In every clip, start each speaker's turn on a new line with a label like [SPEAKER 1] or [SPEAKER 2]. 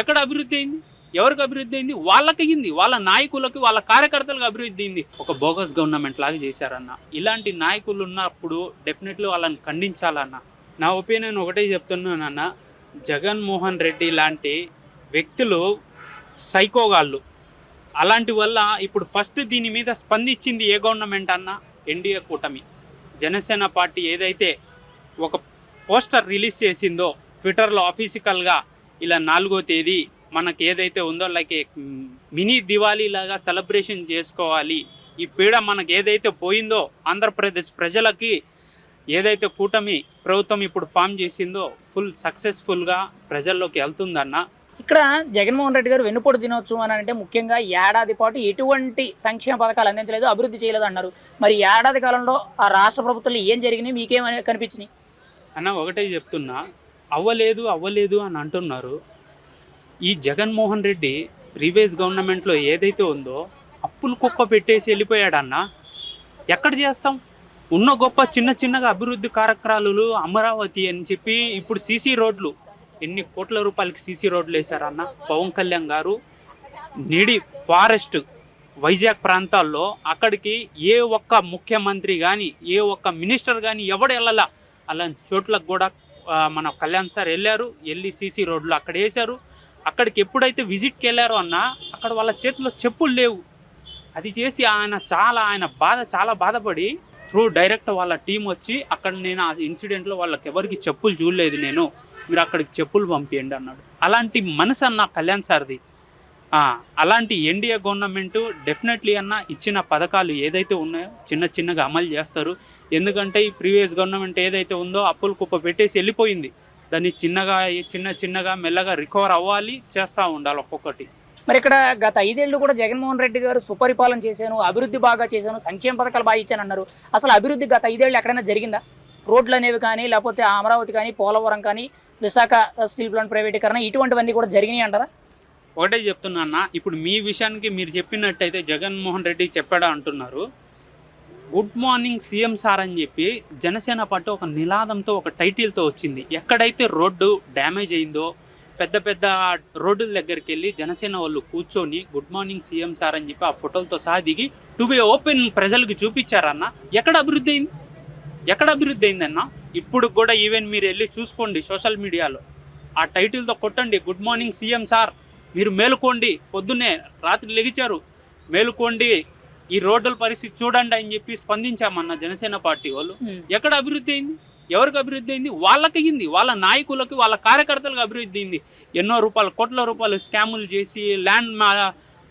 [SPEAKER 1] ఎక్కడ అభివృద్ధి అయింది? ఎవరికి అభివృద్ధి అయింది? వాళ్ళకి అయింది. వాళ్ళ నాయకులకి వాళ్ళ కార్యకర్తలకు అభివృద్ధి అయింది. ఒక బోగస్ గవర్నమెంట్ లాగా చేశారన్న. ఇలాంటి నాయకులు ఉన్నప్పుడు డెఫినెట్లీ వాళ్ళని ఖండించాలన్న. నా ఒపీనియన్ ఒకటే చెప్తున్నానన్న. జగన్మోహన్ రెడ్డి లాంటి వ్యక్తులు సైకోగాళ్ళు. అలాంటి వల్ల ఇప్పుడు ఫస్ట్ దీని మీద స్పందించింది ఏ గవర్నమెంట్ అన్న? ఎన్డీఏ కూటమి. జనసేన పార్టీ ఏదైతే ఒక పోస్టర్ రిలీజ్ చేసిందో ట్విట్టర్లో ఆఫీసికల్గా ఇలా నాలుగో తేదీ మనకి ఏదైతే ఉందో లైక్ మినీ దివాళీ లాగా సెలబ్రేషన్ చేసుకోవాలి. ఈ పీడ మనకి ఏదైతే పోయిందో ఆంధ్రప్రదేశ్ ప్రజలకి ఏదైతే కూటమి ప్రభుత్వం ఇప్పుడు ఫామ్ చేసిందో ఫుల్ సక్సెస్ఫుల్గా ప్రజల్లోకి వెళ్తుందన్న.
[SPEAKER 2] ఇక్కడ జగన్మోహన్ రెడ్డి గారు వెన్నుపోటు దినోత్సవం అని అంటే ముఖ్యంగా ఏడాది పాటు ఎటువంటి సంక్షేమ పథకాలు అందించలేదు అభివృద్ధి చేయలేదు అన్నారు. మరి ఏడాది కాలంలో ఆ రాష్ట్ర ప్రభుత్వంలో ఏం జరిగినాయి? మీకేమని కనిపించినాయి?
[SPEAKER 1] అన్న ఒకటే చెప్తున్నా. అవ్వలేదు అవ్వలేదు అని అంటున్నారు. ఈ జగన్మోహన్ రెడ్డి ప్రీవియస్ గవర్నమెంట్లో ఏదైతే ఉందో అప్పులు కుప్ప పెట్టేసి వెళ్ళిపోయాడన్న. ఎక్కడ చేస్తాం? ఉన్న గొప్ప చిన్న చిన్నగా అభివృద్ధి కార్యక్రమాలు అమరావతి అని చెప్పి ఇప్పుడు సీసీ రోడ్లు. ఎన్ని కోట్ల రూపాయలకి సీసీ రోడ్లు వేశారన్న పవన్ కళ్యాణ్ గారు. నిడి ఫారెస్ట్ వైజాగ్ ప్రాంతాల్లో అక్కడికి ఏ ఒక్క ముఖ్యమంత్రి కానీ ఏ ఒక్క మినిస్టర్ కానీ ఎవడు వెళ్ళాల? అలాంటి చోట్లకు కూడా మన కళ్యాణ్ సార్ వెళ్ళారు వెళ్ళి సీసీ రోడ్లు అక్కడ వేశారు. అక్కడికి ఎప్పుడైతే విజిట్కి వెళ్ళారో అన్న అక్కడ వాళ్ళ చేతిలో చెప్పులు లేవు. అది చేసి ఆయన చాలా ఆయన బాధ చాలా బాధపడి త్రూ డైరెక్ట్ వాళ్ళ టీం వచ్చి అక్కడ నేను ఆ ఇన్సిడెంట్లో వాళ్ళకి ఎవరికి చెప్పులు చూడలేదు నేను మీరు అక్కడికి చెప్పులు పంపించండి అన్నాడు. అలాంటి మనసు అన్న కళ్యాణ్ సార్ది అలాంటి ఎన్డీఏ గవర్నమెంట్ డెఫినెట్లీ అన్న ఇచ్చిన పథకాలు ఏదైతే ఉన్నాయో చిన్న చిన్నగా అమలు చేస్తారు. ఎందుకంటే ఈ ప్రీవియస్ గవర్నమెంట్ ఏదైతే ఉందో అప్పులు కుప్ప పెట్టేసి వెళ్ళిపోయింది. దాన్ని చిన్నగా చిన్న చిన్నగా మెల్లగా రికవర్ అవ్వాలి చేస్తూ ఉండాలి ఒక్కొక్కటి.
[SPEAKER 2] మరి ఇక్కడ గత ఐదేళ్ళు కూడా జగన్మోహన్ రెడ్డి గారు సుపరిపాలన చేశాను అభివృద్ధి బాగా చేశాను సంక్షేమ పథకాలు బాగా ఇచ్చాను అన్నారు. అసలు అభివృద్ధి గత ఐదేళ్ళు ఎక్కడైనా జరిగిందా? రోడ్లు అనేవి కానీ లేకపోతే అమరావతి కానీ పోలవరం కానీ విశాఖ స్టీల్ ప్లాంట్ ప్రైవేటీకరణ ఇటువంటివన్నీ కూడా జరిగినాయి అంటారా?
[SPEAKER 1] ఒకటే చెప్తున్నా అన్న. ఇప్పుడు మీ విషయానికి మీరు చెప్పినట్టయితే జగన్మోహన్ రెడ్డి చెప్పాడా అంటున్నారు. గుడ్ మార్నింగ్ సీఎం సార్ అని చెప్పి జనసేన పార్టీ ఒక నినాదంతో ఒక టైటిల్తో వచ్చింది. ఎక్కడైతే రోడ్డు డ్యామేజ్ అయిందో పెద్ద పెద్ద రోడ్డుల దగ్గరికి వెళ్ళి జనసేన వాళ్ళు కూర్చొని గుడ్ మార్నింగ్ సీఎం సార్ అని చెప్పి ఆ ఫోటోలతో సహా దిగి టు బి ఓపెన్ ప్రజలకు చూపించారన్న ఎక్కడ అభివృద్ధి అయింది? ఎక్కడ అభివృద్ధి అయిందన్న ఇప్పుడు కూడా ఈవెన్ మీరు వెళ్ళి చూసుకోండి సోషల్ మీడియాలో. ఆ టైటిల్తో కొట్టండి గుడ్ మార్నింగ్ సీఎం సార్ మీరు మేలుకోండి. పొద్దున్నే రాత్రి లెగిచారు మేలుకోండి. ఈ రోడ్ల పరిస్థితి చూడండి అని చెప్పి స్పందించామన్న జనసేన పార్టీ వాళ్ళు. ఎక్కడ అభివృద్ధి అయింది? ఎవరికి అభివృద్ధి అయింది? వాళ్ళకి అయింది. వాళ్ళ నాయకులకి వాళ్ళ కార్యకర్తలకు అభివృద్ధి అయింది. ఎన్నో రూపాయలు కోట్ల రూపాయలు స్కాములు చేసి ల్యాండ్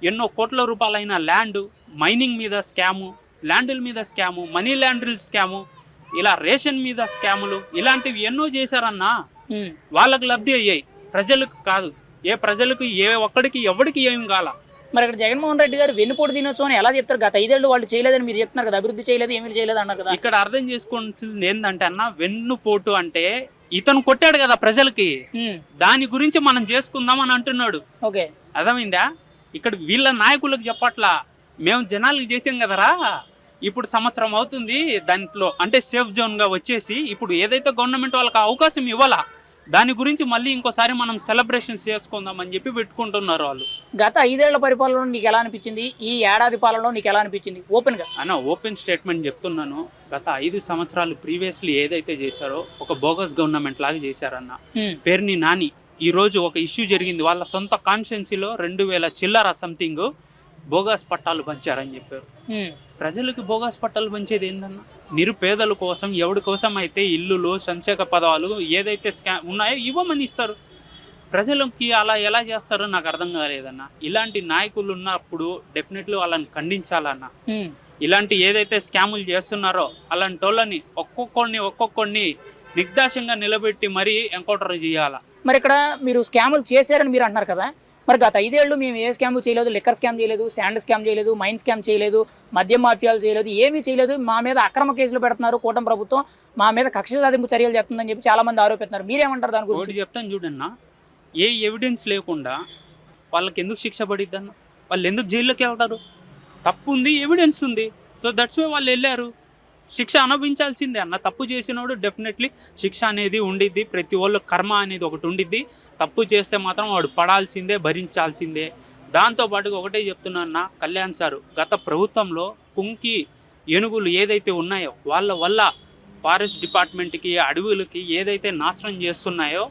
[SPEAKER 1] ఎన్నో కోట్ల రూపాయలైన ల్యాండ్ మైనింగ్ మీద స్కాము ల్యాండుల మీద స్కాము మనీ ల్యాండరీల స్కాము ఇలా రేషన్ మీద స్కాములు ఇలాంటివి ఎన్నో చేశారన్నా. వాళ్ళకు లబ్ధి అయ్యాయి. ప్రజలకు కాదు. ఏ ప్రజలకు ఏ ఒక్కడికి ఎవడికి ఏం కాల?
[SPEAKER 2] మరి ఇక్కడ జగన్మోహన్ రెడ్డి గారు వెన్నుపోటు దినోత్సవం ఎలా చెప్తారు? గత ఐదేళ్ళు వాళ్ళు చేయలేదని మీరు చెప్తున్నారు కదా అభివృద్ధి చేయలేదు ఏమీ చేయలేదు అన్నారు కదా.
[SPEAKER 1] ఇక్కడ అర్థం చేసుకోవాల్సింది ఏంటంటే అన్న వెన్నుపోటు అంటే ఇతను కొట్టాడు కదా ప్రజలకి. దాని గురించి మనం చేసుకుందాం అని అంటున్నాడు.
[SPEAKER 2] ఓకే.
[SPEAKER 1] అర్థమైందా? ఇక్కడ వీళ్ళ నాయకులకు చెప్పట్లా మేము జనాలకి చేసాం కదరా. ఇప్పుడు సంవత్సరం అవుతుంది దాంట్లో అంటే సేఫ్ జోన్గా వచ్చేసి ఇప్పుడు ఏదైతే గవర్నమెంట్ వాళ్ళకి అవకాశం ఇవ్వాలా దాని గురించి మళ్ళీ ఇంకోసారి మనం సెలబ్రేషన్స్ చేసుకుందాం అని చెప్పి పెట్టుకుంటున్నారు వాళ్ళు.
[SPEAKER 2] గత ఐదేళ్ళ పరిపాలన నీకు ఎలా అనిపించింది? ఈ ఏడాది పాలనలో నీకు ఎలా అనిపించింది? ఓపెన్గా.
[SPEAKER 1] అన్న ఓపెన్ స్టేట్మెంట్ చెప్తున్నాను. గత ఐదు సంవత్సరాలు ప్రీవియస్లీ ఏదైతే చేశారో ఒక బోగస్ గవర్నమెంట్ లాగా చేశారన్న.
[SPEAKER 2] ఉమ్.
[SPEAKER 1] పేరుని నాని. ఈ రోజు ఒక ఇష్యూ జరిగింది. వాళ్ళ సొంత కాన్స్టిట్యున్సీలో రెండు వేల చిల్లర సంథింగ్ బోగస్ పట్టాలు పంచారని చెప్పారు. ప్రజలకు బోగస్ పట్టాలు పంచేది ఏందన్న? నిరుపేదల కోసం ఎవరి కోసం అయితే ఇల్లులు సంక్షేమ పదాలు ఏదైతే స్కా ఉన్నాయో ఇవ్వమని ఇస్తారు. ప్రజలకి అలా ఎలా చేస్తారో నాకు అర్థం కాలేదన్న. ఇలాంటి నాయకులు ఉన్నప్పుడు డెఫినెట్లీ వాళ్ళని ఖండించాలన్న. ఇలాంటి ఏదైతే స్కాములు చేస్తున్నారో అలాంటి వాళ్ళని ఒక్కొక్కడిని ఒక్కొక్కడిని నిర్దాశంగా నిలబెట్టి మరీ ఎన్కౌంటర్ చేయాల.
[SPEAKER 2] మరి ఇక్కడ మీరు స్కాములు చేశారని మీరు అంటున్నారు కదా? మరి గత ఐదేళ్ళు మేము ఏ స్కామ్ చేయలేదు లిక్కర్ స్కామ్ చేయలేదు శాండ్ స్కామ్ చేయలేదు మైన్ స్కామ్ చేయలేదు మద్యం మాఫియాలు చేయలేదు ఏమీ చేయలేదు. మా మీద అక్రమ కేసులు పెడుతున్నారు కూటమి ప్రభుత్వం. మా మీద కక్ష సాధింపు చర్యలు చేస్తుందని చెప్పి చాలా మంది ఆరోపిస్తున్నారు. మీరేమంటారు దాని గురించి?
[SPEAKER 1] చెప్తాను చూడన్న ఏ ఎవిడెన్స్ లేకుండా వాళ్ళకి ఎందుకు శిక్ష పడిద్దన్న? వాళ్ళు ఎందుకు జైల్లోకి వెళ్తారు? తప్పు ఉంది ఎవిడెన్స్ ఉంది. సో దట్స్ వే వాళ్ళు వెళ్ళారు. శిక్ష అనుభవించాల్సిందే అన్న. తప్పు చేసినోడు డెఫినెట్లీ శిక్ష అనేది ఉండిద్ది. ప్రతి వాళ్ళు కర్మ అనేది ఒకటి ఉండిద్ది. తప్పు చేస్తే మాత్రం వాడు పడాల్సిందే భరించాల్సిందే. దాంతోపాటుగా ఒకటే చెప్తున్నా కళ్యాణ్ సారు గత ప్రభుత్వంలో కుంకి ఏనుగులు ఏదైతే ఉన్నాయో వాళ్ళ వల్ల ఫారెస్ట్ డిపార్ట్మెంట్కి అడవులకి ఏదైతే నాశనం చేస్తున్నాయో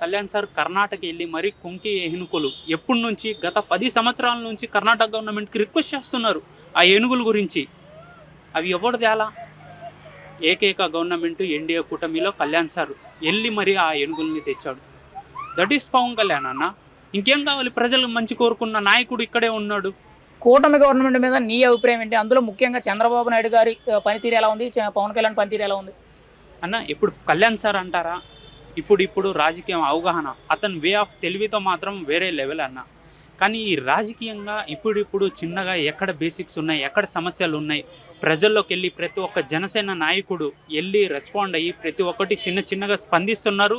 [SPEAKER 1] కళ్యాణ్ సార్ కర్ణాటక వెళ్ళి మరి కుంకి ఏనుగులు ఎప్పటి నుంచి గత పది సంవత్సరాల నుంచి కర్ణాటక గవర్నమెంట్కి రిక్వెస్ట్ చేస్తున్నారు ఆ ఏనుగుల గురించి. అవి ఎవరు తేలా ఏకైక గవర్నమెంట్ ఎన్డీఏ కూటమిలో కళ్యాణ్ సార్ వెళ్ళి మరి ఆ ఏనుగుల్ని తెచ్చాడు. దట్ ఈస్ పవన్ కళ్యాణ్ అన్న. ఇంకేం కావాలి? ప్రజలకు మంచి కోరుకున్న నాయకుడు ఇక్కడే ఉన్నాడు.
[SPEAKER 2] కూటమి గవర్నమెంట్ మీద నీ అభిప్రాయం ఏంటి? అందులో ముఖ్యంగా చంద్రబాబు నాయుడు గారి పనితీరు ఎలా ఉంది? పవన్ కళ్యాణ్ పనితీరు ఎలా ఉంది?
[SPEAKER 1] అన్న ఇప్పుడు కళ్యాణ్ సార్ అంటారా? ఇప్పుడు ఇప్పుడు రాజకీయం అవగాహన అతని వే ఆఫ్ తెలివితో మాత్రం వేరే లెవెల్ అన్న. కానీ ఈ రాజకీయంగా ఇప్పుడిప్పుడు చిన్నగా ఎక్కడ బేసిక్స్ ఉన్నాయి ఎక్కడ సమస్యలు ఉన్నాయి ప్రజల్లోకి వెళ్ళి ప్రతి ఒక్క జనసేన నాయకుడు వెళ్ళి రెస్పాండ్ అయ్యి ప్రతి ఒక్కటి చిన్న చిన్నగా స్పందిస్తున్నారు.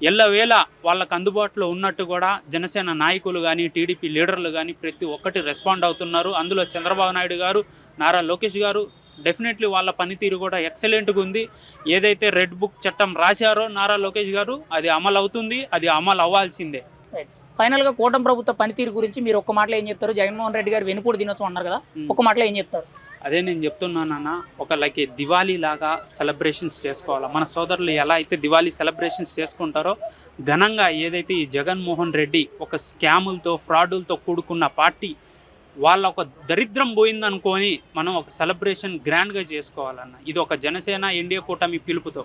[SPEAKER 1] ఎల్లవేళ వాళ్ళకు అందుబాటులో ఉన్నట్టు కూడా జనసేన నాయకులు కానీ టీడీపీ లీడర్లు కానీ ప్రతి ఒక్కటి రెస్పాండ్ అవుతున్నారు. అందులో చంద్రబాబు నాయుడు గారు నారా లోకేష్ గారు డెఫినెట్లీ వాళ్ళ పనితీరు కూడా ఎక్సలెంట్గా ఉంది. ఏదైతే రెడ్ బుక్ చట్టం రాశారో నారా లోకేష్ గారు అది అమలు అవుతుంది అది అమలు అవ్వాల్సిందే.
[SPEAKER 2] ఫైనల్గా కూటమి ప్రభుత్వ పనితీరు గురించి మీరు ఒక్క మాటలో ఏం చెప్తారు? జగన్మోహన్ రెడ్డి గారు వెనుపూడి దినోత్సవం అన్నారు కదా
[SPEAKER 1] ఉమ్.
[SPEAKER 2] ఒక మాటలో ఏం చెప్తారు?
[SPEAKER 1] అదే నేను చెప్తున్నానన్న ఒక లైక్ దివాళీ లాగా సెలబ్రేషన్స్ చేసుకోవాలి? మన సోదరులు ఎలా అయితే దివాళీ సెలబ్రేషన్స్ చేసుకుంటారో ఘనంగా ఏదైతే ఈ జగన్మోహన్ రెడ్డి ఒక స్కాములతో ఫ్రాడులతో కూడుకున్న పార్టీ వాళ్ళ ఒక దరిద్రం పోయిందనుకొని మనం ఒక సెలబ్రేషన్ గ్రాండ్గా చేసుకోవాలన్న. ఇది ఒక జనసేన ఎన్డీఏ కూటమి పిలుపుతో.